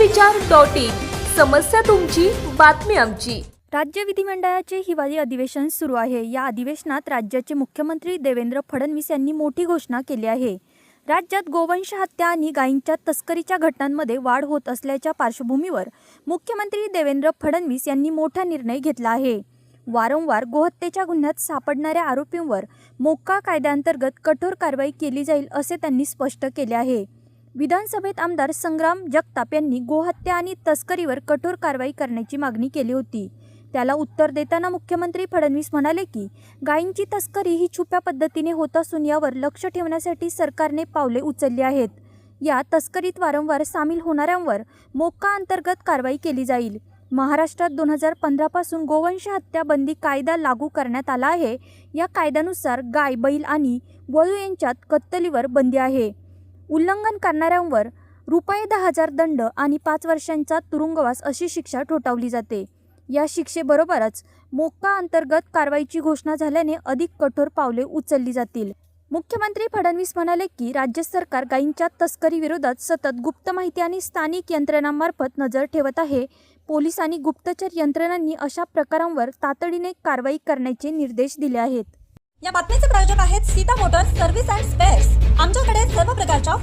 विचार dot in. समस्या तुमची बातमी आमची. राज्य विधिमंडळाचे हिवाळी अधिवेशन सुरू आहे. या अधिवेशनात राज्याचे मुख्यमंत्री देवेंद्र फडणवीस यांनी मोठी घोषणा केली आहे. राज्यात गोवंश हत्या आणि गायींच्या तस्करीच्या घटनांमध्ये वाढ होत असल्याच्या पार्श्वभूमीवर मुख्यमंत्री देवेंद्र फडणवीस यांनी मोठा निर्णय घेतला आहे. वारंवार गोहत्येच्या गुन्ह्यात सापडणाऱ्या आरोपींवर मोक्का कायद्याअंतर्गत कठोर कारवाई केली जाईल असे त्यांनी स्पष्ट केले आहे. विधानसभेत आमदार संग्राम जगताप यांनी गोहत्या आणि तस्करीवर कठोर कारवाई करण्याची मागणी केली होती. त्याला उत्तर देताना मुख्यमंत्री फडणवीस म्हणाले की गायींची तस्करी ही छुप्या पद्धतीने होत असून यावर लक्ष ठेवण्यासाठी सरकारने पावले उचलली आहेत. या तस्करीत वारंवार सामील होणाऱ्यांवर मोक्का अंतर्गत कारवाई केली जाईल. महाराष्ट्रात दोन हजार पंधरापासून गोवंश हत्या बंदी कायदा लागू करण्यात आला आहे. या कायद्यानुसार गाय बैल आणि वळू यांच्यात कत्तलीवर बंदी आहे. उल्लंघन करणाऱ्यांवर रुपये दहा हजार दंड आणि पाच वर्षांचा तुरुंगवास अशी शिक्षा ठोठावली जाते. या शिक्षेबरोबरच मोक्का अंतर्गत कारवाईची घोषणा झाल्याने अधिक कठोर पावले उचलली जातील. मुख्यमंत्री फडणवीस म्हणाले की राज्य सरकार गायींच्या तस्करीविरोधात सतत गुप्त माहिती आणि स्थानिक यंत्रणांमार्फत नजर ठेवत आहे. पोलीस आणि गुप्तचर यंत्रणांनी अशा प्रकारांवर तातडीने कारवाई करण्याचे निर्देश दिले आहेत. या बातमीचे प्रायोजक आहेत Sita motors service and spares. आमच्याकडे सर्व प्रकारच्या